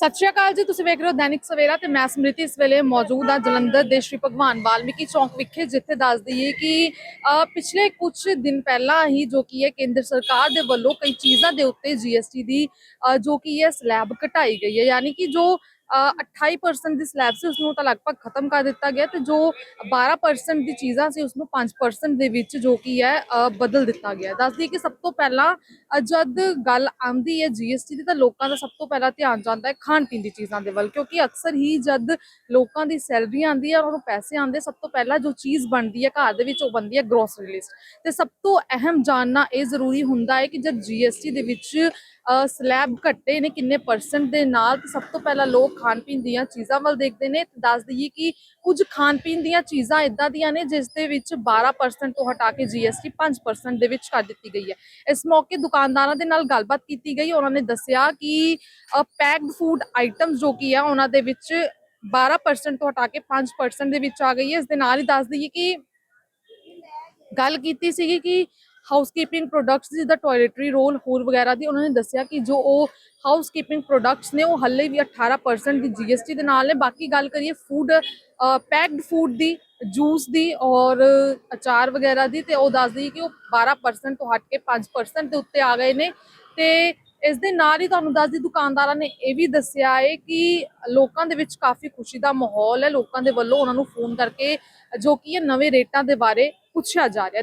ਸਤਿ ਸ਼੍ਰੀ ਅਕਾਲ ਜੀ, ਤੁਸੀਂ ਵੇਖ ਰਹੇ ਹੋ ਦੈਨਿਕ ਸਵੇਰਾ ਤੇ ਮੈਂ ਸਮ੍ਰਿਤੀ ਇਸ ਵੇਲੇ ਮੌਜੂਦ ਹਾਂ ਜਲੰਧਰ ਦੇ ਸ਼੍ਰੀ ਭਗਵਾਨ ਵਾਲਮੀਕੀ ਚੌਂਕ ਵਿਖੇ, ਜਿੱਥੇ ਦੱਸ ਦਈਏ ਕਿ ਪਿਛਲੇ ਕੁਝ ਦਿਨ ਪਹਿਲਾਂ ਹੀ ਜੋ ਕੀ ਹੈ ਕੇਂਦਰ ਸਰਕਾਰ ਦੇ ਵੱਲੋਂ ਕਈ ਚੀਜ਼ਾਂ ਦੇ ਉੱਤੇ ਜੀਐਸਟੀ ਦੀ ਜੋ ਕੀ ਹੈ ਸਲੈਬ ਘਟਾਈ ਗਈ ਹੈ। ਯਾਨੀ ਕਿ ਜੋ 28% ਦੀ ਸਲੈਬ ਸੀ ਉਸ ਨੂੰ ਤਾਂ ਲਗਭਗ ਖਤਮ ਕਰ ਦਿੱਤਾ ਗਿਆ ਤੇ ਜੋ 12% ਦੀ ਚੀਜ਼ਾਂ ਸੀ ਉਸ ਨੂੰ 5% ਦੇ ਵਿੱਚ ਜੋ ਕੀ ਹੈ ਬਦਲ ਦਿੱਤਾ ਗਿਆ। ਦੱਸਦੀ ਕਿ ਸਭ ਤੋਂ ਪਹਿਲਾਂ ਜਦ ਗੱਲ ਆਉਂਦੀ ਹੈ ਜੀਐਸਟੀ ਦੀ, ਤਾਂ ਲੋਕਾਂ ਦਾ ਸਭ ਤੋਂ ਪਹਿਲਾਂ ਧਿਆਨ ਜਾਂਦਾ ਹੈ ਖਾਣ ਪੀਣ ਦੀ ਚੀਜ਼ਾਂ ਦੇ ਵੱਲ, ਕਿਉਂਕਿ ਅਕਸਰ ਹੀ ਜਦ ਲੋਕਾਂ ਦੀ ਸੈਲਰੀ ਆਉਂਦੀ ਹੈ ਉਹਨਾਂ ਨੂੰ ਪੈਸੇ ਆਉਂਦੇ, ਸਭ ਤੋਂ ਪਹਿਲਾਂ ਜੋ ਚੀਜ਼ ਬਣਦੀ ਹੈ ਘਰ ਦੇ ਵਿੱਚ, ਉਹ ਬਣਦੀ ਹੈ ਗਰੋਸਰੀ ਲਿਸਟ ਤੇ ਸਭ ਤੋਂ ਅਹਿਮ ਜਾਣਨਾ ਇਹ ਜ਼ਰੂਰੀ ਹੁੰਦਾ ਹੈ ਕਿ ਜਦ ਜੀਐਸਟੀ ਦੇ ਵਿੱਚ ਸਲੈਬ ਘੱਟੇ ਨੇ ਕਿੰਨੇ ਪਰਸੈਂਟ ਦੇ ਨਾਲ, ਤੇ ਸਭ ਤੋਂ ਪਹਿਲਾਂ ਲੋਕ ਖਾਣ ਪੀਣ ਦੀਆਂ ਚੀਜ਼ਾਂ ਵੱਲ ਦੇਖਦੇ ਨੇ, ਤੇ ਦੱਸ ਦਈਏ ਕਿ ਕੁਝ ਖਾਣ ਪੀਣ ਦੀਆਂ ਚੀਜ਼ਾਂ ਇਦਾਂ ਦੀਆਂ ਨੇ, ਜਿਸ ਦੇ ਵਿੱਚ 12% ਤੋਂ ਹਟਾ ਕੇ ਜੀਐਸਟੀ 5% ਦੇ ਵਿੱਚ ਕਰ ਦਿੱਤੀ ਗਈ ਹੈ। ਇਸ ਮੌਕੇ ਦੁਕਾਨਦਾਰਾਂ ਦੇ ਨਾਲ ਗੱਲਬਾਤ ਕੀਤੀ ਗਈ, ਉਹਨਾਂ ਨੇ ਦੱਸਿਆ ਕਿ ਪੈਕਡ ਫੂਡ ਆਈਟਮਸ ਜੋ ਕੀ ਆ, ਉਹਨਾਂ ਦੇ ਵਿੱਚ 12% ਤੋਂ ਹਟਾ ਕੇ 5% ਦੇ ਵਿੱਚ ਆ ਗਈ ਹੈ। ਇਸ ਦੇ ਨਾਲ ਹੀ ਦੱਸ ਦਈਏ ਕਿ ਗੱਲ ਕੀਤੀ ਸੀਗੀ ਕਿ ਹਾਊਸਕੀਪਿੰਗ ਪ੍ਰੋਡਕਟਸ ਜਿੱਦਾਂ ਟਾਇਲਟਰੀ ਰੋਲ ਹੋਰ ਵਗੈਰਾ ਦੀ ਉਹਨਾਂ ਨੇ ਦੱਸਿਆ ਕਿ ਜੋ ਉਹ ਹਾਊਸਕੀਪਿੰਗ ਪ੍ਰੋਡਕਟਸ ਨੇ, ਉਹ ਹੱਲੇ ਵੀ 18% ਦੀ ਜੀਐਸਟੀ ਦੇ ਨਾਲ ਨੇ। ਬਾਕੀ ਗੱਲ ਕਰੀਏ ਫੂਡ ਪੈਕਡ ਫੂਡ ਦੀ ਜੂਸ ਦੀ ਔਰ ਅਚਾਰ ਵਗੈਰਾ ਦੀ, ਤੇ ਉਹ ਦੱਸਦੀ ਕਿ ਉਹ 12% ਤੋਂ ਹਟ ਕੇ 5% ਦੇ ਉੱਤੇ ਆ ਗਏ ਨੇ। ਤੇ ਇਸ ਦੇ ਨਾਲ ਹੀ ਤੁਹਾਨੂੰ ਦੱਸਦੀ ਦੁਕਾਨਦਾਰਾਂ ਨੇ ਇਹ ਵੀ ਦੱਸਿਆ ਹੈ ਕਿ ਲੋਕਾਂ ਦੇ ਵਿੱਚ ਕਾਫੀ ਖੁਸ਼ੀ ਦਾ ਮਾਹੌਲ ਹੈ। ਲੋਕਾਂ ਦੇ ਵੱਲੋਂ ਉਹਨਾਂ ਨੂੰ ਫੋਨ ਕਰਕੇ ਜੋ ਕਿ ਇਹ ਨਵੇਂ ਰੇਟਾਂ ਦੇ ਬਾਰੇ ਪੁੱਛਿਆ ਜਾ ਰਿਹਾ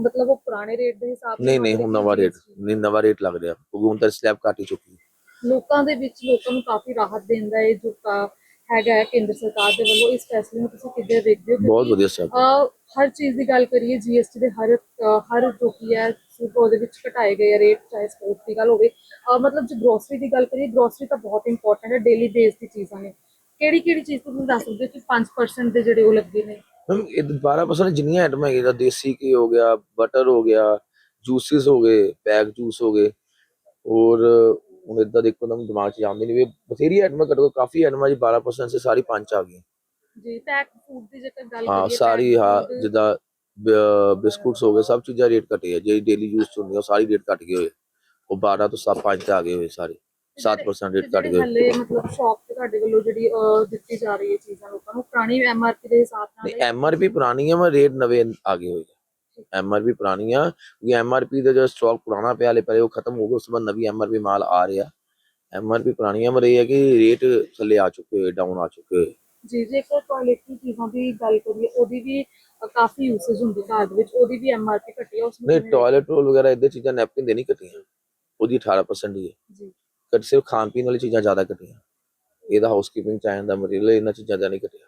ਮਤਲਬ ਉਹ ਪੁਰਾਣੇ ਰੇਟ ਦੇ ਹਿਸਾਬ ਨਹੀਂ ਨਹੀਂ ਹੁਣ ਨਵਾਂ ਰੇਟ ਨਹੀਂ ਨਵਾਂ ਰੇਟ ਲੱਗ ਰਿਹਾ। ਤਾਂ ਸਲੈਬ ਘੱਟ ਹੀ ਚੁੱਕੀ ਲੋਕਾਂ ਦੇ ਵਿੱਚ ਲੋਕਾਂ ਨੂੰ ਕਾਫੀ ਰਾਹਤ ਦਿੰਦਾ ਹੈ ਜੋ ਕਾ- ਹੈਗਾ ਕੇਂਦਰ ਸਰਕਾਰ ਦੇ ਵੱਲੋਂ। ਇਸ ਫੈਸਲੇ ਨੂੰ ਤੁਸੀਂ ਕਿੱਦਾਂ ਦੇਖਦੇ ਹੋ? ਬਹੁਤ ਵਧੀਆ ਅਹ, ਹਰ ਚੀਜ਼ ਦੀ ਗੱਲ ਕਰੀਏ ਜੀਐਸਟੀ ਦੇ ਹਰ ਹਰ ਜੋ ਕੀ ਹੈ ਉਹਦੇ ਵਿੱਚ ਘਟਾਏ ਗਏ ਰੇਟ ਚਾਹੇ ਸਪੋਰਟ ਦੀ ਗੱਲ ਹੋਵੇ। ਮਤਲਬ ਜੇ ਗਰੋਸਰੀ ਦੀ ਗੱਲ ਕਰੀਏ ਗਰੋਸਰੀ ਤਾਂ ਬਹੁਤ ਇੰਪੋਰਟੈਂਟ ਹੈ ਡੇਲੀ ਬੇਸ ਦੀ ਚੀਜ਼ਾਂ ਨੇ। ਕਿਹੜੀ ਕਿਹੜੀ ਚੀਜ਼ ਤੁਸੀਂ ਦੱਸ ਸਕਦੇ ਹੋ ਕਿ 5% ਦੇ ਜਿਹੜੇ ਉਹ ਲੱਗੇ ਨੇ? میم بارہ پرسینٹ جنیا آئٹم ہے دیسی کے ہو گیا بٹر ہو گیا جوسز ہو گئے پیک جوس ہو گئے۔ اور ہوں ادا دیکھو تم دماغ چی آمدنی بھی بتھیری آئٹم کٹ گئے کافی آئٹم جی بارہ پرسینٹ سے ساری پانچ آ گئی ہاں ساری ہاں جدا بسکٹس ہو گئے سب چیزیں ریٹ کٹی ہے جی ڈیلی یوز چنی ہے ساری ریٹ کٹ گئے ہوئے۔ وہ بارہ تو سب پانچ آ گئے ہوئے سارے سات پرسینٹ ریٹ کٹ گئے مطلب شاپ ਤੁਹਾਡੇ ਵੱਲੋਂ ਜਿਹੜੀ ਅਹ, ਦਿੱਤੀ ਜਾ ਰਹੀ ਹੈ ਚੀਜ਼ਾਂ ਲੋਕਾਂ ਨੂੰ ਪੁਰਾਣੀ ਐਮਆਰਪੀ ਦੇ ਹਿਸਾਬ ਨਾਲ ਨਹੀਂ ਐਮਆਰਪੀ ਪੁਰਾਣੀ ਹੈ ਮੈਂ ਰੇਟ ਨਵੇਂ ਆ ਗਏ ਹੋਏ ਐਮਆਰਪੀ ਪੁਰਾਣੀ ਆ ਕਿਉਂਕਿ ਐਮਆਰਪੀ ਦਾ ਜੋ ਸਟਾਕ ਪੁਰਾਣਾ ਪਿਆ ਹਲੇ ਪਹਿਲੇ ਉਹ ਖਤਮ ਹੋ ਗਿਆ ਉਸ ਤੋਂ ਬਾਅਦ ਨਵੀਂ ਐਮਆਰਪੀ ਮਾਲ ਆ ਰਿਹਾ ਐਮਆਰਪੀ ਪੁਰਾਣੀ ਹੈ ਪਰ ਇਹ ਹੈ ਕਿ ਰੇਟ ਥੱਲੇ ਆ ਚੁੱਕੇ ਡਾਊਨ ਆ ਚੁੱਕੇ ਜੀ ਜੇਕਰ ਟਾਇਲਟਰੀ ਚੀਜ਼ਾਂ ਦੀ ਗੱਲ ਕਰੀਏ ਉਹਦੀ ਵੀ ਅ, ਕਾਫੀ ਯੂਸੇਜ ਹੁੰਦੀ ਘਰ ਦੇ ਵਿੱਚ ਉਹਦੀ ਵੀ ਐਮਆਰਪੀ ਘਟੀ ਹੈ ਉਸ ਨੂੰ ਨਹੀਂ ਕਿਵੇਂ- ਟਾਇਲਟ ਰੋਲ ਵਗੈਰਾ ਇਦਾਂ ਚੀਜ਼ਾਂ ਨੈਪਕਿਨ ਦੇ ਨਹੀਂ ਘਟੀਆਂ ਉਹਦੀ 18% ਹੀ ਹੈ ਜੀ ਘੱਟ ਸਿਰਫ ਖਾਣ ਪੀਣ ਵਾਲੀ ਚੀਜ਼ਾਂ ਜ਼ਿਆਦਾ ਘਟੀਆਂ ਇਹਦਾ ਹਾਊਸਕੀਪਿੰਗ ਚਾਹਨ ਦਾ ਮਟੀਰੀਅਲ ਇਹਨਾਂ ਚੀਜ਼ਾਂ ਦਾ ਨਹੀਂ ਘਟਿਆ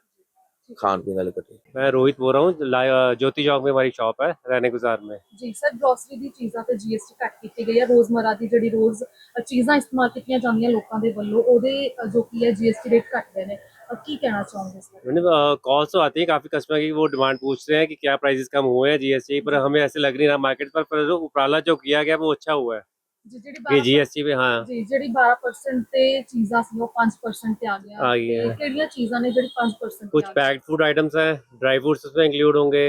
ਖਾਣ ਪੀਣ ਵਾਲੇ ਘਟੇ मैं रोहित बोल रहा हूँ ला- ज्योति चौक में हमारी शॉप है रहने गुजार में ਜੀ ਸਰ ਗਰੋਸਰੀ ਦੀ ਚੀਜ਼ਾਂ ਤੇ ਜੀਐਸਟੀ ਘੱਟ ਕੀਤੀ ਗਈ ਹੈ ਰੋਜ਼ਮਰਾ ਦੀ ਜਿਹੜੀ ਰੋਜ਼ ਅ, ਚੀਜ਼ਾਂ ਇਸਤੇਮਾਲ ਕੀਤੀਆਂ ਜਾਂਦੀਆਂ ਲੋਕਾਂ ਦੇ ਵੱਲੋਂ ਉਹਦੇ ਅ, ਜੋ ਕੀ ਹੈ ਜੀਐਸਟੀ ਰੇਟ ਘੱਟ ਗਏ ਨੇ ਅ, ਕੀ ਕਹਿਣਾ ਚਾਹੋਗੇ ਇਸ ਬਾਰੇ मैंने कॉल्स तो आती है काफी कस्टमर की वो डिमांड पूछते हैं कि क्या प्राइसेस कम हुए हैं जीएसटी पर हमें ऐसे लग नहीं रहा मार्केट पर पर जो उपराला जो किया गया वो अच्छा हुआ है ਜੀ ਜਿਹੜੀ ਵੀ 12% ਜੀਐਸਟੀ ਵੀ ਹਾਂ। ਜੀ ਜਿਹੜੀ 12% ਤੇ ਚੀਜ਼ਾਂ ਸੀ ਉਹ 5% ਤੇ ਆ ਗਿਆ। ਆ ਗਈ ਕਿਹੜੀਆਂ ਚੀਜ਼ਾਂ ਨੇ ਜਿਹੜੀ 5% ਤੇ ਕੁछ ਆ ਗਈ? پیکڈ فوڈ آئٹمس ہیں ڈرائی فروٹس اس میں انکلیوڈ ہوں گے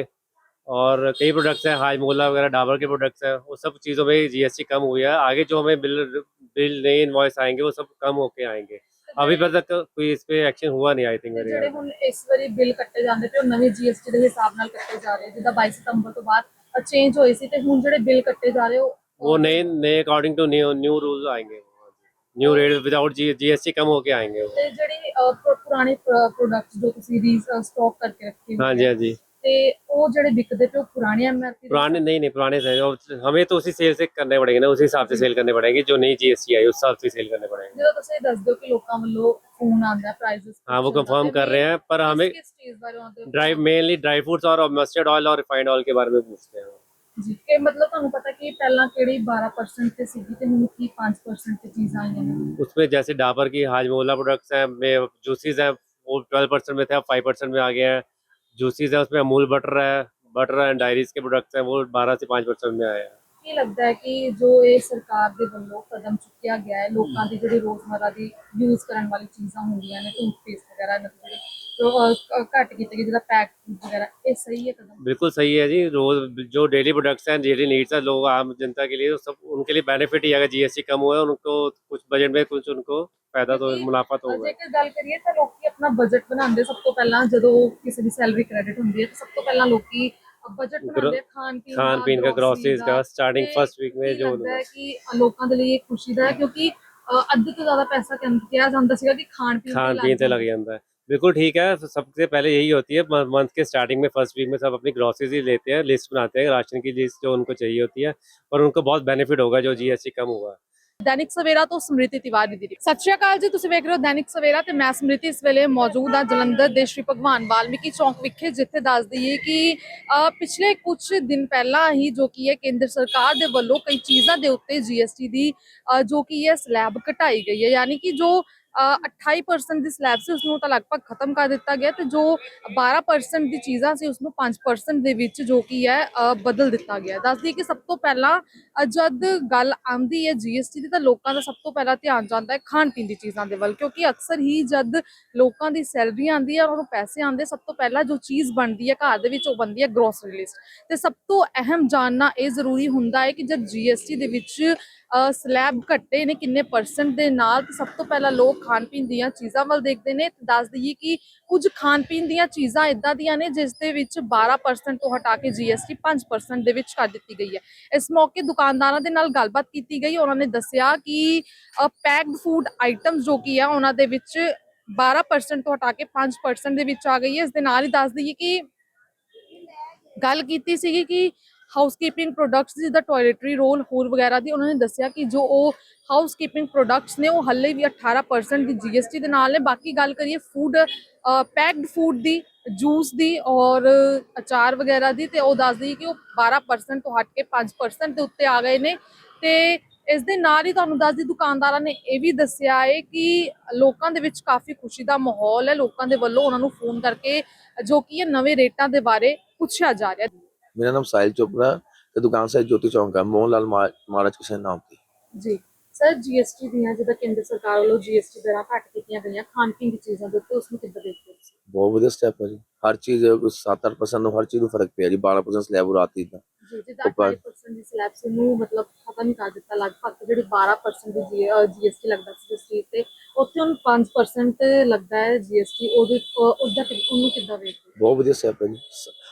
اور کئی پروڈکٹس ہیں حاج مولا وغیرہ ڈابر کے پروڈکٹس ہیں وہ سب چیزوں میں جی ایس ٹی کم ہوئی ہے آگے جو ہمیں بل بل نئے انوائس آئیں گے وہ سب کم ہو کے آئیں گے ابھی پر ਜਿਹੜੇ ਹੁਣ ਇਸ ਵਾਰੀ ਬਿੱਲ ਕੱਟੇ ਜਾਂਦੇ ਤੇ ਉਹ ਨਵੇਂ ਜੀਐਸਟੀ ਦੇ ਹਿਸਾਬ ਨਾਲ ਕੱਟੇ ਜਾ ਰਹੇ ਜਿੱਦਾਂ 22 ਸਤੰਬਰ ਤੋਂ ਬਾਅਦ ਚੇਂਜ ਹੋਏ ਸੀ ਤੇ ਹੁਣ ਜਿਹੜੇ ਬਿੱਲ ਕੱਟੇ ਜਾ ਰਹੇ ਉਹ वो नए नए according to new new rule आएंगे ਨਿਊ ਰੇਟ ਵਿਦਆਊਟ ਜੀਐਸਟੀ ਕਮ ਹੋ ਕੇ ਆਏਗੇ ਉਹ ਤੇ ਜਿਹੜੇ ਅਹ, ਪੁਰ- ਪੁਰਾਣੇ ਪ੍ਰੋਡਕਟਸ ਜੋ ਤੁਸੀਂ ਰੀ ਸਟਾਕ ਕਰਕੇ ਰੱਖੇ ਹੋਏ ਹਾਂਜੀ ਹਾਂਜੀ ਤੇ ਉਹ ਜਿਹੜੇ ਵਿਕਦੇ ਪਏ ਉਹ ਪੁਰਾਣੇ ਐਮਆਰਪੀ पुराने नहीं नहीं पुराने से और हमें तो उसी सेल से करने पड़ेंगे ना उसी हिसाब से सेल करने पड़ेंगे जो नई जीएसटी आई उस हिसाब से सेल करने पड़ेंगे ਜਦੋਂ ਤੁਸੀਂ ਦੱਸ ਦਿਓ ਕਿ ਲੋਕਾਂ ਵੱਲੋਂ ਫੋਨ ਆਉਂਦਾ ਪ੍ਰਾਈਸਸ हाँ वो कंफर्म कर रहे हैं पर हमें ਕਿਸ ਚੀਜ਼ ਬਾਰੇ ਉਹਨਾਂ ਦੇ ड्राई मेनली ड्राई फ्रूट्स और मस्टर्ड ऑयल और रिफाइंड ऑयल के बारे में पूछते हैं ਜੀ ਕਿ ਮਤਲਬ ਤੁਹਾਨੂੰ ਪਤਾ ਕਿ ਪਹਿਲਾਂ ਕਿਹੜੀ 12% ਤੇ ਸੀਗੀ ਤੇ ਹੁਣ ਕੀ 5% ਤੇ ਚੀਜ਼ਾਂ ਆਈਆਂ ਨੇ उसमें जैसे डाबर की हाजमोला प्रोडक्ट्स हैं में जूसीज हैं वो ट्वेल्व परसेंट में थे अब फाइव परसेंट में आ गए हैं जूसीज है उसमें अमूल बटर है बटर एंड डायरीज के प्रोडक्ट्स हैं वो बारह से पाँच परसेंट में आए हैं ਕੀ ਲੱਗਦਾ ਹੈ ਕਿ ਜੋ ਇਹ ਸਰਕਾਰ ਦੇ ਵੱਲੋਂ ਕਦਮ ਚੁੱਕਿਆ ਗਿਆ ਹੈ ਲੋਕਾਂ ਦੀ ਜਿਹੜੀ ਰੋਜ਼ਮਰਰਾ ਦੀ ਯੂਜ਼ ਕਰਨ ਵਾਲੀ ਚੀਜ਼ਾਂ ਹੁੰਦੀਆਂ ਨੇ ਟੂਥਪੇਸਟ ਵਗੈਰਾ ਇਹਨਾਂ ਦੇ ਜਿਹੜੇ ਜੋ ਅ, ਅ, ਘੱਟ ਕੀਤੇ ਗਏ ਜਿਹਦਾ ਪੈਕ ਵਗੈਰਾ ਇਹ ਸਹੀ ਹੈ ਕਦਮ बिल्कुल सही है जी रोज जो डेली प्रोडक्ट्स हैं डेली नीड्स हैं लोग आम जनता के लिए तो सब उनके लिए बेनिफिट ही है अगर जीएसटी कम हुआ है उनको कुछ बजट में कुछ उनको फायदा तो ਕਿਉਂਕਿ मुनाफा तो होगा ਜੇਕਰ ਗੱਲ ਕਰੀਏ ਤਾਂ ਲੋਕੀ ਆਪਣਾ ਬਜਟ ਬਣਾਉਂਦੇ ਸਭ ਤੋਂ ਪਹਿਲਾਂ ਜਦੋਂ ਕਿਸੇ ਦੀ ਸੈਲਰੀ ਕ੍ਰੈਡਿਟ ਹੁੰਦੀ ਹੈ ਤਾਂ ਸਭ ਤੋਂ ਪਹਿਲਾਂ ਲੋਕੀ ਬਜਟ ਬਣਾਉਂਦੇ ਆ ਖਾਣ ਪੀਣ ਦਾ ਗਰੋਸਰੀਜ਼ ਦਾ ਸਟਾਰਟਿੰਗ ਫਰਸਟ ਵੀਕ ਮੇ ਜੋ ਹੁੰਦਾ ਹੈ ਕਿ ਲੋਕਾਂ ਦੇ ਲਈ ਖੁਸ਼ੀ ਦਾ ਹੈ ਕਿਉਂਕਿ ਅੱਧ ਤੋਂ ਜ਼ਿਆਦਾ ਪੈਸਾ ਕਿਹਾ ਜਾਂਦਾ ਸੀਗਾ ਕਿ ਖਾਣ ਪੀਣ ਖਾਣ ਪੀਣ ਤੇ ਲੱਗ ਜਾਂਦਾ ਹੈ بالکل ٹھیک ہے سب سے پہلے یہی ہوتی ہے منتھ کے اسٹارٹنگ میں فرسٹ ویک میں سب اپنی گراسریز ہی لیتے ہیں لسٹ بناتے ہیں راشن کی لسٹ جو ان کو چاہیے ہوتی ہے اور ان کو بہت بینیفٹ ہوگا جو جی ایس ٹی کم ہوا۔ ਦੈਨਿਕ ਸਵੇਰਾ ਤੋਂ ਸਮ੍ਰਿਤੀ ਤਿਵਾਰੀ ਦੀ ਸਤਿ ਸ਼੍ਰੀ ਅਕਾਲ ਜੀ, ਤੁਸੀਂ ਵੇਖ ਰਹੇ ਹੋ ਦੈਨਿਕ ਸਵੇਰਾ ਤੇ ਮੈਂ ਸਮ੍ਰਿਤੀ ਇਸ ਵੇਲੇ ਮੌਜੂਦ ਆ ਜਲੰਧਰ ਦੇ ਸ਼੍ਰੀ ਭਗਵਾਨ ਵਾਲਮੀਕੀ ਚੌਂਕ ਵਿਖੇ, ਜਿੱਥੇ ਦੱਸ ਦਈਏ ਕਿ ਪਿਛਲੇ ਕੁਝ ਦਿਨ ਪਹਿਲਾਂ ਹੀ ਜੋ ਕੀ ਹੈ ਕੇਂਦਰ ਸਰਕਾਰ ਦੇ ਵੱਲੋਂ ਕਈ ਚੀਜ਼ਾਂ ਦੇ ਉੱਤੇ ਜੀਐਸਟੀ ਦੀ ਜੋ ਕੀ ਹੈ ਸਲੈਬ ਘਟਾਈ ਗਈ ਹੈ। ਯਾਨੀ ਕਿ ਜੋ 28% ਦੀ ਸਲੈਬ ਸੀ ਉਸ ਨੂੰ ਤਾਂ ਲਗਭਗ ਖਤਮ ਕਰ ਦਿੱਤਾ ਗਿਆ ਤੇ ਜੋ 12% ਦੀ ਚੀਜ਼ਾਂ ਸੀ ਉਸ ਨੂੰ 5% ਦੇ ਵਿੱਚ ਜੋ ਕੀ ਹੈ ਬਦਲ ਦਿੱਤਾ ਗਿਆ। ਦੱਸਦੀ ਕਿ ਸਭ ਤੋਂ ਪਹਿਲਾਂ ਜਦ ਗੱਲ ਆਉਂਦੀ ਹੈ ਜੀਐਸਟੀ ਦੀ, ਤਾਂ ਲੋਕਾਂ ਦਾ ਸਭ ਤੋਂ ਪਹਿਲਾਂ ਧਿਆਨ ਜਾਂਦਾ ਹੈ ਖਾਣ ਪੀਣ ਦੀ ਚੀਜ਼ਾਂ ਦੇ ਵੱਲ, ਕਿਉਂਕਿ ਅਕਸਰ ਹੀ ਜਦ ਲੋਕਾਂ ਦੀ ਸੈਲਰੀ ਆਉਂਦੀ ਹੈ ਉਹਨਾਂ ਨੂੰ ਪੈਸੇ ਆਉਂਦੇ, ਸਭ ਤੋਂ ਪਹਿਲਾਂ ਜੋ ਚੀਜ਼ ਬਣਦੀ ਹੈ ਘਰ ਦੇ ਵਿੱਚ, ਉਹ ਬਣਦੀ ਹੈ ਗਰੋਸਰੀ ਲਿਸਟ ਤੇ ਸਭ ਤੋਂ ਅਹਿਮ ਜਾਣਨਾ ਇਹ ਜ਼ਰੂਰੀ ਹੁੰਦਾ ਹੈ ਕਿ ਜਦ ਜੀਐਸਟੀ ਦੇ ਵਿੱਚ ਸਲੈਬ ਘੱਟੇ ਨੇ ਕਿੰਨੇ ਪਰਸੈਂਟ ਦੇ ਨਾਲ ਸਭ ਤੋਂ ਪਹਿਲਾਂ ਲੋਕ ਖਾਣ ਪੀਣ ਦੀਆਂ ਚੀਜ਼ਾਂ ਵੱਲ ਦੇਖਦੇ ਨੇ ਤੇ ਦੱਸ ਦਈਏ ਕਿ ਕੁਝ ਖਾਣ ਪੀਣ ਦੀਆਂ ਚੀਜ਼ਾਂ ਇਦਾਂ ਦੀਆਂ ਨੇ ਜਿਸ ਦੇ ਵਿੱਚ 12% ਤੋਂ ਹਟਾ ਕੇ ਜੀਐਸਟੀ 5% ਦੇ ਵਿੱਚ ਕਰ ਦਿੱਤੀ ਗਈ ਹੈ। ਇਸ ਮੌਕੇ ਦੁਕਾਨਦਾਰਾਂ ਦੇ ਨਾਲ ਗੱਲਬਾਤ ਕੀਤੀ ਗਈ। ਉਹਨਾਂ ਨੇ ਦੱਸਿਆ ਕਿ ਪੈਕਡ ਫੂਡ ਆਈਟਮਸ ਜੋ ਕੀ ਆ, ਉਹਨਾਂ ਦੇ ਵਿੱਚ 12% ਤੋਂ ਹਟਾ ਕੇ 5% ਦੇ ਵਿੱਚ ਆ ਗਈ ਹੈ। ਇਸ ਦੇ ਨਾਲ ਹੀ ਦੱਸ ਦਈਏ ਕਿ ਗੱਲ ਕੀਤੀ ਸੀਗੀ ਕਿ ਹਾਊਸਕੀਪਿੰਗ ਪ੍ਰੋਡਕਟਸ ਜਿੱਦਾਂ ਟਾਇਲਟਰੀ ਰੋਲ ਹੋਰ ਵਗੈਰਾ ਦੀ, ਉਹਨਾਂ ਨੇ ਦੱਸਿਆ ਕਿ ਜੋ ਉਹ ਹਾਊਸਕੀਪਿੰਗ ਪ੍ਰੋਡਕਟਸ ਨੇ, ਉਹ ਹੱਲੇ ਵੀ 18% ਦੀ ਜੀਐਸਟੀ ਦੇ ਨਾਲ ਨੇ। ਬਾਕੀ ਗੱਲ ਕਰੀਏ ਫੂਡ ਪੈਕਡ ਫੂਡ ਦੀ ਜੂਸ ਦੀ ਔਰ ਅਚਾਰ ਵਗੈਰਾ ਦੀ, ਤੇ ਉਹ ਦੱਸਦੀ ਕਿ ਉਹ 12% ਤੋਂ ਹਟ ਕੇ 5% ਦੇ ਉੱਤੇ ਆ ਗਏ ਨੇ। ਤੇ ਇਸ ਦੇ ਨਾਲ ਹੀ ਤੁਹਾਨੂੰ ਦੱਸਦੀ ਦੁਕਾਨਦਾਰਾਂ ਨੇ ਇਹ ਵੀ ਦੱਸਿਆ ਹੈ ਕਿ ਲੋਕਾਂ ਦੇ ਵਿੱਚ ਕਾਫੀ ਖੁਸ਼ੀ ਦਾ ਮਾਹੌਲ ਹੈ। ਲੋਕਾਂ ਦੇ ਵੱਲੋਂ ਉਹਨਾਂ ਨੂੰ ਫੋਨ ਕਰਕੇ ਜੋ ਕਿ ਇਹ ਨਵੇਂ ਰੇਟਾਂ ਦੇ ਬਾਰੇ ਪੁੱਛਿਆ ਜਾ ਰਿਹਾ मेरा میرا نام ساحل چوپڑا تو دکان سے جوتی چونک ہے موہن لال مہاراج کسی نام کی۔ جی۔ سر جی ایس ٹی دیا جدہ کندر سرکار لو جی ایس ٹی دیا کھاٹ کے کیا گئی ہیں کھان پین کی چیزیں دیتے اس میں کندر دیتے بہت بڑی سٹیپ ہے جی۔ ہر چیز سات آٹھ پرسینٹ ہر چیز فرق پہ جی۔ بارہ پرسینٹ سلیب اور آتی تھا بہت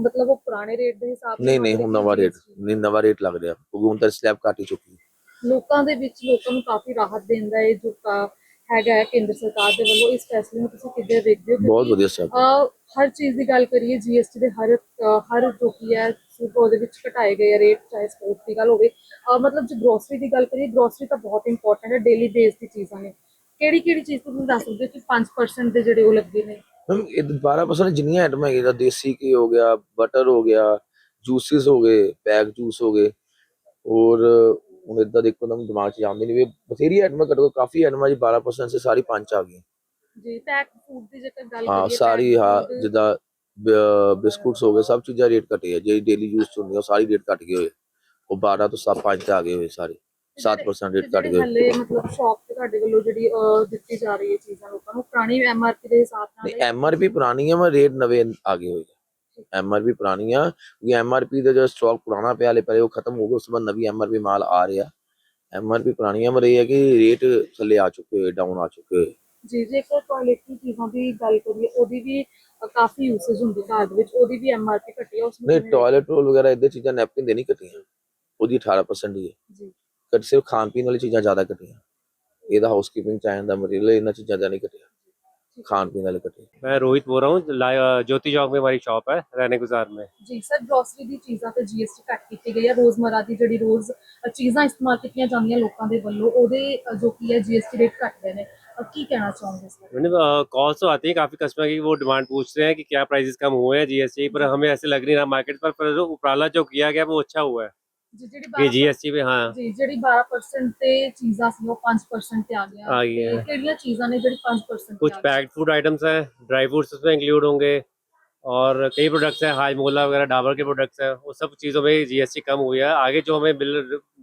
ਮਤਲਬ ਉਹ ਪੁਰਾਣੇ ਰੇਟ ਦੇ ਹਿਸਾਬ ਨਹੀਂ ਨਹੀਂ ਨਾਲ ਹੁਣ ਨਵਾਂ ਰੇਟ ਨਹੀਂ ਨਵਾਂ ਰੇਟ ਲੱਗ ਰਿਹਾ। ਕਿਉਂਕਿ ਹੁਣ ਤਾਂ ਸਲੈਬ ਘੱਟ ਹੀ ਚੁੱਕੀ। ਹੈ ਲੋਕਾਂ ਦੇ ਵਿੱਚ ਲੋਕਾਂ ਨੂੰ ਕਾਫੀ ਰਾਹਤ ਦਿੰਦਾ ਹੈ ਜੋ ਕਾ- ਹੈਗਾ ਹੈ ਕੇਂਦਰ ਸਰਕਾਰ ਦੇ ਵੱਲੋਂ ਇਸ ਫੈਸਲੇ ਨੂੰ ਤੁਸੀਂ ਕਿੱਦਾਂ ਦੇਖਦੇ ਹੋ? ਬਹੁਤ ਵਧੀਆ ਸਟੈਪ ਹਰ ਚੀਜ਼ ਦੀ ਗੱਲ ਕਰੀਏ ਜੀਐਸਟੀ ਦੇ ਹਰ ਹਰ ਜੋ ਕੀ ਹੈ ਸਿਰਫ ਉਹਦੇ ਵਿੱਚ ਘਟਾਏ ਗਏ ਰੇਟ ਚਾਹੇ ਸਪੋਰਟ ਦੀ ਗੱਲ ਹੋਵੇ। ਮਤਲਬ ਜੇ ਗਰੋਸਰੀ ਦੀ ਗੱਲ ਕਰੀਏ ਗਰੋਸਰੀ ਤਾਂ ਬਹੁਤ ਇੰਪੋਰਟੈਂਟ ਹੈ ਡੇਲੀ ਬੇਸ ਦੀ ਚੀਜ਼ਾਂ ਨੇ। ਕਿਹੜੀ ਕਿਹੜੀ ਚੀਜ਼ ਤੁਸੀਂ ਦੱਸ ਸਕਦੇ ਹੋ ਕਿ 5% ਦੇ ਜਿਹੜੇ ਉਹ ਲੱਗੇ ਨੇ? میم بارہ پرسینٹ جنیاں آئٹمیں ہیں دیسی کی ہو گیا بٹر ہو گیا جوسز ہو گئے پیک جوس ہو گئے اور ہوں ادھر دیکھو دم دماغ چ جام نہیں بتھیری آئٹمیں کٹو کافی آئٹماں جی بارہ پرسینٹ سے ساری پانچ آ گئی ہاں ساری ہاں جدا بسکٹس ہو گئے سب چیزاں ریٹ کٹے ہے جی ڈیلی یوز ہوندی ساری ریٹ کٹ گئے ہوئے وہ 12 تو سب 5 آ گئے ہوئے سارے 7% ریٹ کٹ گئے مطلب شاپ ਤੁਹਾਡੇ ਵੱਲੋਂ ਜਿਹੜੀ ਦਿੱਤੀ ਜਾ ਰਹੀ ਹੈ ਚੀਜ਼ਾਂ ਲੋਕਾਂ ਨੂੰ ਪੁਰਾਣੀ ਐਮਆਰਪੀ ਦੇ ਹਿਸਾਬ ਨਾਲ ਨਹੀਂ ਐਮਆਰਪੀ ਪੁਰਾਣੀ ਹੈ ਮੈਂ ਰੇਟ ਨਵੇਂ ਆ ਗਏ ਹੋਏ ਐਮਆਰਪੀ ਪੁਰਾਣੀ ਆ ਕਿ ਐਮਆਰਪੀ ਦਾ ਜੋ ਸਟਾਕ ਪੁਰਾਣਾ ਪਿਆ ਲੈ ਪਰੇ ਉਹ ਖਤਮ ਹੋ ਗਿਆ ਉਸ ਬਾਅਦ ਨਵੀਂ ਐਮਆਰਪੀ ਮਾਲ ਆ ਰਿਹਾ ਐਮਆਰਪੀ ਪੁਰਾਣੀਆਂ ਮਰੇ ਹੈ ਕਿ ਰੇਟ ਥੱਲੇ ਆ ਚੁੱਕੇ ਡਾਊਨ ਆ ਚੁੱਕੇ ਜੀ ਜੇ ਕੋ ਕੁਆਲਿਟੀ ਚੀਜ਼ਾਂ ਦੀ ਗੱਲ ਕਰੀਏ ਉਹਦੀ ਵੀ ਕਾਫੀ ਯੂਸੇਜ ਹੁੰਦੀ ਘਰ ਵਿੱਚ ਉਹਦੀ ਵੀ ਐਮਆਰਪੀ ਘਟੀ ਆ ਉਸ ਨੂੰ ਨਹੀਂ ਟਾਇਲਟ ਰੋਲ ਵਗੈਰਾ ਇਹਦੇ ਚੀਜ਼ਾਂ ਨੈਪਕਿਨ ਦੇ ਨਹੀਂ ਘਟੀਆਂ ਉਹਦੀ 18% ਹੀ ਹੈ ਜੀ ਘਟ ਸਿਰਫ ਖਾਣ ਪੀਣ ਵਾਲੀ ਚੀਜ਼ਾਂ ਜ਼ਿਆਦਾ ਘਟੀਆਂ ਇਹਦਾ ਹਾਊਸਕੀਪਿੰਗ ਚਾਹਨ ਦਾ ਮਟੀਰੀਅਲ ਇਹਨਾਂ ਚੀਜ਼ਾਂ ਦਾ ਨਹੀਂ ਘਟਿਆ ਖਾਣ ਪੀਣ ਵਾਲੇ ਘਟੇ मैं रोहित बोल रहा हूँ ला- ज्योति चौक में हमारी शॉप है रहने गुजार में ਜੀ ਸਰ ਗਰੋਸਰੀ ਦੀ ਚੀਜ਼ਾਂ ਤੇ ਜੀਐਸਟੀ ਕੱਟ ਕੀਤੀ ਗਈ ਹੈ ਰੋਜ਼ਮਰਾ ਦੀ ਜਿਹੜੀ ਰੋਜ਼ ਅ, ਚੀਜ਼ਾਂ ਇਸਤੇਮਾਲ ਕੀਤੀਆਂ ਜਾਂਦੀਆਂ ਲੋਕਾਂ ਦੇ ਵੱਲੋਂ ਉਹਦੇ ਅ, ਜੋ ਕੀ ਹੈ ਜੀਐਸਟੀ ਰੇਟ ਘਟ ਗਏ ਨੇ ਅ, ਕੀ ਕਹਿਣਾ ਚਾਹੋਗੇ ਇਸ ਬਾਰੇ मैंने कॉल्स तो आती है काफी कस्टमर की वो डिमांड पूछ रहे हैं कि क्या प्राइसेस कम हुए हैं जीएसटी पर हमें ऐसे लग नहीं रहा मार्केट पर पर जो उपराला जो किया गया वो अच्छा हुआ है ਜੀ ਜਿਹੜੀ ਵੀ 12% ਵੀ ਹਾਂ। ਜੀ ਜਿਹੜੀ 12% ਤੇ ਚੀਜ਼ਾਂ ਸੀ ਉਹ 5% ਤੇ ਆ ਗਈਆਂ। ਆ ਗਈਆਂ। ਕਿਹੜੀਆਂ ਚੀਜ਼ਾਂ ਨੇ ਜਿਹੜੀ 5% کچھ ਤੇ ਆ پیکڈ فوڈ آئٹمس ہیں ڈرائی فروٹس اس میں انکلوڈ ہوں گے اور کئی پروڈکٹس ہیں حاج مولا وغیرہ ڈابر کے پروڈکٹس ہیں وہ سب چیزوں میں جی ایس ٹی کم ہوئی ہے آگے جو ہمیں بل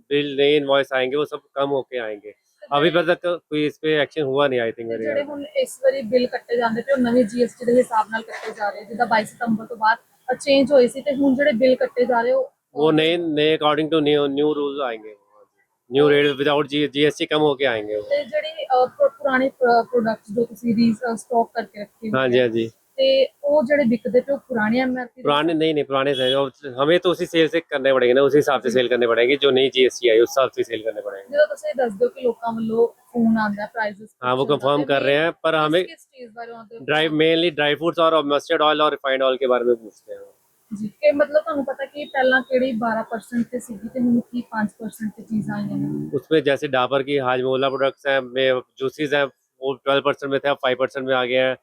بل نئے انوائس آئیں گے وہ سب کم ہو کے آئیں گے ابھی پر تک ਜਿਹੜੇ ਹੁਣ ਇਸ ਵਾਰੀ ਬਿੱਲ ਕੱਟੇ ਜਾਂਦੇ ਤੇ ਉਹ ਨਵੇਂ ਜੀਐਸਟੀ ਦੇ ਹਿਸਾਬ ਨਾਲ ਕੱਟੇ ਜਾ ਰਹੇ ਜਿੱਦਾਂ 22 ਸਤੰਬਰ ਤੋਂ ਬਾਅਦ ਚੇਂਜ ਹੋਏ ਸੀ ਤੇ ਹੁਣ ਜਿਹੜੇ ਬਿੱਲ ਕੱਟੇ ਜਾ ਰਹੇ ਉਹ वो नए नए according to new new rule आएंगे ਨਿਊ ਰੇਟ ਵਿਦਆਊਟ ਜੀਐਸਟੀ ਕਮ ਹੋ ਕੇ ਆਏਗੇ ਉਹ ਤੇ ਜਿਹੜੇ ਅਹ, ਪੁਰਾਣੇ ਪ੍ਰੋਡਕਟਸ ਜੋ ਤੁਸੀਂ ਰੀ ਸਟਾਕ ਕਰਕੇ ਰੱਖੇ ਹੋਏ ਹਾਂਜੀ ਹਾਂਜੀ ਤੇ ਉਹ ਜਿਹੜੇ ਵਿਕਦੇ ਪਏ ਉਹ ਪੁਰਾਣੇ ਐਮਆਰਪੀ पुराने नहीं नहीं पुराने से और हमें तो उसी सेल से करने पड़ेंगे ना उसी हिसाब से सेल करने पड़ेंगे जो नई जीएसटी आई उस हिसाब से सेल करने पड़ेंगे ਜਦੋਂ ਤੁਸੀਂ ਦੱਸਦੇ ਹੋ ਕਿ ਲੋਕਾਂ ਵੱਲੋਂ ਫੋਨ ਆਉਂਦਾ ਪ੍ਰਾਈਸਸ हाँ वो कंफर्म कर रहे हैं पर हमें ਕਿਸ ਚੀज़ ਬਾਰੇ ਉਹਨਾਂ ਦੇ ड्राई मेनली ड्राई फ्रूट्स और मस्टर्ड ऑयल और रिफाइंड ऑयल के बारे में पूछते हैं ਜੀ ਕਿ ਮਤਲਬ ਤੁਹਾਨੂੰ ਪਤਾ ਕਿ ਪਹਿਲਾਂ ਕਿਹੜੀ 12% ਤੇ ਸੀਗੀ ਤੇ ਹੁਣ ਕੀ 5% ਤੇ ਚੀਜ਼ਾਂ ਆਈਆਂ ਨੇ उसमें जैसे डाबर की हाजमोला प्रोडक्ट्स हैं में जूसीज हैं वो ट्वेल्व परसेंट में थे अब फाइव परसेंट में आ गए हैं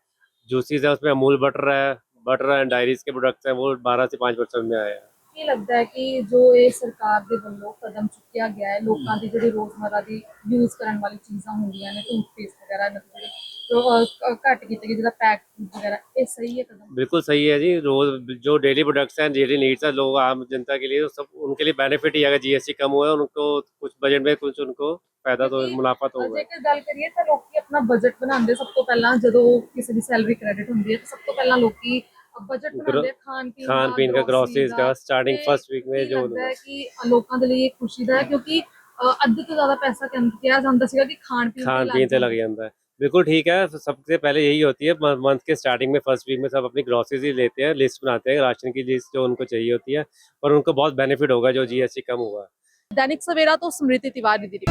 जूसीज है उसमें अमूल बटर है बटर एंड डायरीज के प्रोडक्ट्स हैं वो बारह से पाँच परसेंट में आए हैं ਕੀ ਲੱਗਦਾ ਹੈ ਕਿ ਜੋ ਇਹ ਸਰਕਾਰ ਦੇ ਵੱਲੋਂ ਕਦਮ ਚੁੱਕਿਆ ਗਿਆ ਹੈ ਲੋਕਾਂ ਦੀ ਜਿਹੜੀ ਰੋਜ਼ਮਰਾ ਦੀ ਯੂਜ਼ ਕਰਨ ਵਾਲੀ ਚੀਜ਼ਾਂ ਹੁੰਦੀਆਂ ਨੇ ਟੂਥਪੇਸਟ ਵਗੈਰਾ ਇਹਨਾਂ ਦੀ ਜਿਹੜੀ ਜੋ, ਅ, ਅ, بالکل صحیح ہے جی روز جو ڈیلی پروڈکٹس ہیں ڈیلی نیڈس ہیں لوگ عام جنتا کے لیے سب ان کے لیے بینیفٹ ہی اگر جی ایس سی کم ہوا ہے ان کو کچھ بجٹ میں کچھ ان کو فائدہ تو منافع تو ہوگا گل کریے تو لوگ اپنا بجٹ بنا دے سب تو پہلا جدو کسی کی سیلری کریڈٹ ہوں سب تو پہلا لوگ کھان پین کا گروسریز کا سٹارٹنگ فرسٹ ویک میں جو لوگوں کے لیے خوشی دا ہے کیونکہ ادھے تو زیادہ پیسہ کہا جاتا سا کہ کھان پین کھان پین تے لگ جاتا ہے بالکل ٹھیک ہے، سب سے پہلے یہی ہوتی ہے منتھ کے اسٹارٹنگ میں فرسٹ ویک میں سب اپنی گروسریز ہی لیتے ہیں لسٹ بناتے ہیں، راشن کی لسٹ جو ان کو چاہیے ہوتی ہے، اور ان کو بہت بینیفٹ ہوگا جو جی ایس سی کم ہوا۔ دینک سویرا تو سمرتی تیواری دی